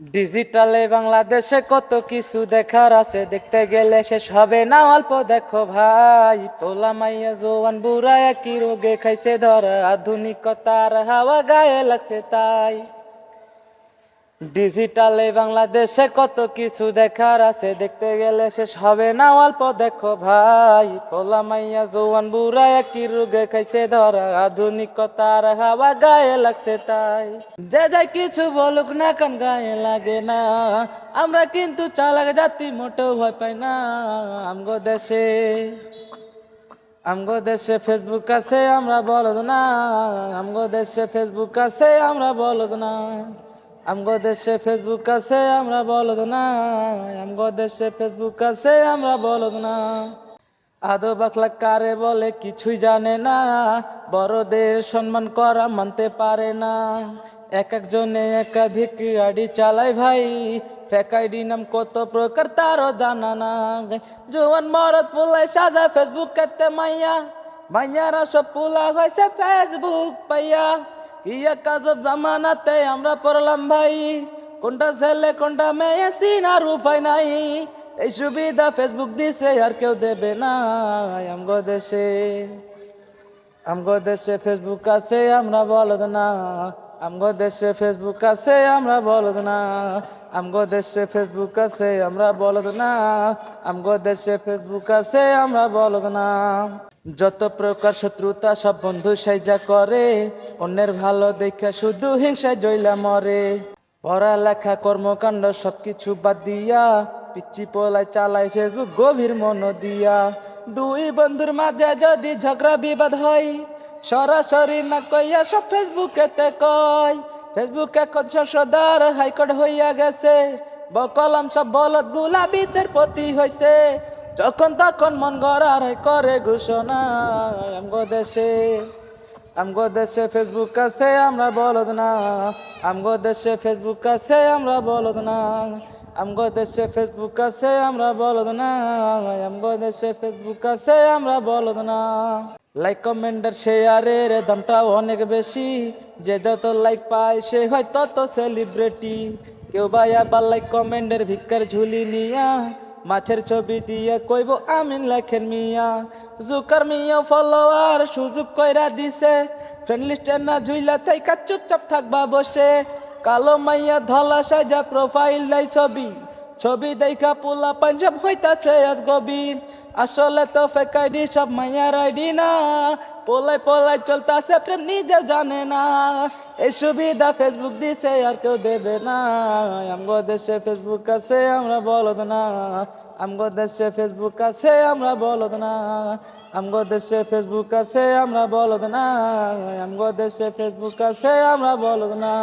ডিজিটালে বাংলাদেশে কত কিছু দেখার আছে দেখতে গেলে শেষ হবে না অল্প দেখো ভাই পোলা মাইয়া জোয়ান বুড়া একই রোগে খাইছে ধরা আধুনিকতার হাওয়া গায়ে লাগছে তাই ডিজিটালে বাংলাদেশে কত কিছু দেখার আছে, দেখতে গেলে শেষ হবে না, অল্প দেখো ভাই। পোলা মাইয়া জোয়ান বুড়া একই রোগে খাইছে, ধরা আধুনিকতার হাওয়া গায়ে লাগছে তাই। যে যাই কিছু বলুক না কান গায়ে লাগে না, আমরা কিন্তু চালাক জাতি, মোটেও ভয় পাই না। আমগো দেশে আমগো দেশে ফেসবুক আছে, আমরা বলদ না। আমগো দেশে ফেসবুক আছে, আমরা বলদ না। আমগো দেশে ফেসবুক আছে, আমরা বলদ না। আমগো দেশে ফেসবুক আছে, আমরা বলদ না। আদো বাকলা কারে বলে কিছুই জানে না। বড়দের সম্মান করা মানতে পারে না। এক একজনে একাধিক আইডি চালায় ভাই। ফেক আইডি নাম কত প্রকার তারও জানা না। জোয়ান মরদ পোলাই সাজা ফেসবুক কেতে মাইয়া। মাইয়ারা সব পোলা হয়েছে ফেসবুক পাইয়া। ইয়া কাজব জামানাতে আমরা পড়লাম ভাই। কোনটা ছেলে, কোনটা মেয়ে সিনার উপায় নাই। এই সুবিধা ফেসবুক দিছে, আর কেউ দেবে না আমগো দেশে। আমগো দেশে ফেসবুক আছে, আমরা বলদ না। আমগো দেশে ফেসবুক আছে, আমরা বলদ না। আমগো দেশে ফেসবুক আছে, আমরা বলদ না। আমগো দেশে ফেসবুক আছে, আমরা বলদ না। যত প্রকার শত্রুতা সব বন্ধু সাইজা করে, অন্যের ভালো দেখে শুধু হিংসায় জইলা মরে। পড়ালেখা, কর্মকাণ্ড সবকিছু বাদ দিয়া পিচ্ছি পোলাই চালাই ফেসবুক গভীর মন দিয়া। দুই বন্ধুর মাঝে যদি ঝগড়া বিবাদ হয়, সরাসরি না কইয়া সব ফেসবুকেতে কয়। ফেসবুক এখন সংসদার হাইকোর্ট হইয়া গেছে। বকলম সব বলদগুলা বিচারপতি হইছে। যখন তখন মন গড়ার করে ঘোষণা, আমগো দেশে আমগো দেশে ফেসবুক আছে, আমরা বলদ না। আমগো দেশে ফেসবুক আছে, আমরা বলদ না। আমগো দেশে ফেসবুক আছে, আমরা বলদ না। আমগো দেশে ফেসবুক আছে, আমরা বলদ না। লাইক কমেন্টার শেয়ারের দামটা অনেক বেশি। যে যত লাইক পায় সে হয় তত সেলিব্রিটি কেউ ভাই আবার লাইক কমেন্টের ভিক্ষার ঝুলি নিয়া, মাছের ছবি দিয়ে কইব, আমিন লেখেন মিয়া। জুকার মিয়া ফলোয়ার সুযোগ কইরা দিছে। ফ্রেন্ড লিস্টে না ঝুইলা থাইকা চুপচাপ থাকবা বসে। কালো মাইয়া ধলা সাজা প্রোফাইল নাই ছবি। ছবি দেখা পোলা পাঞ্জাব হইতাছে আজ গবি। আসলে তো ফেক আইডি সব মাইয়ার আইডি না। পোলাই পোলাই চলতাছে, প্রেম নিজে জানে না। এই সুবিধা ফেসবুক দিছে, আর কেউ দেবে না। আমগো দেশে ফেসবুক আছে, আমরা বলদ না। আমগো দেশে ফেসবুক আছে, আমরা বলদ না। আমগো দেশে ফেসবুক আছে, আমরা বলদ না। আমগো দেশে ফেসবুক আছে, আমরা বলদ না।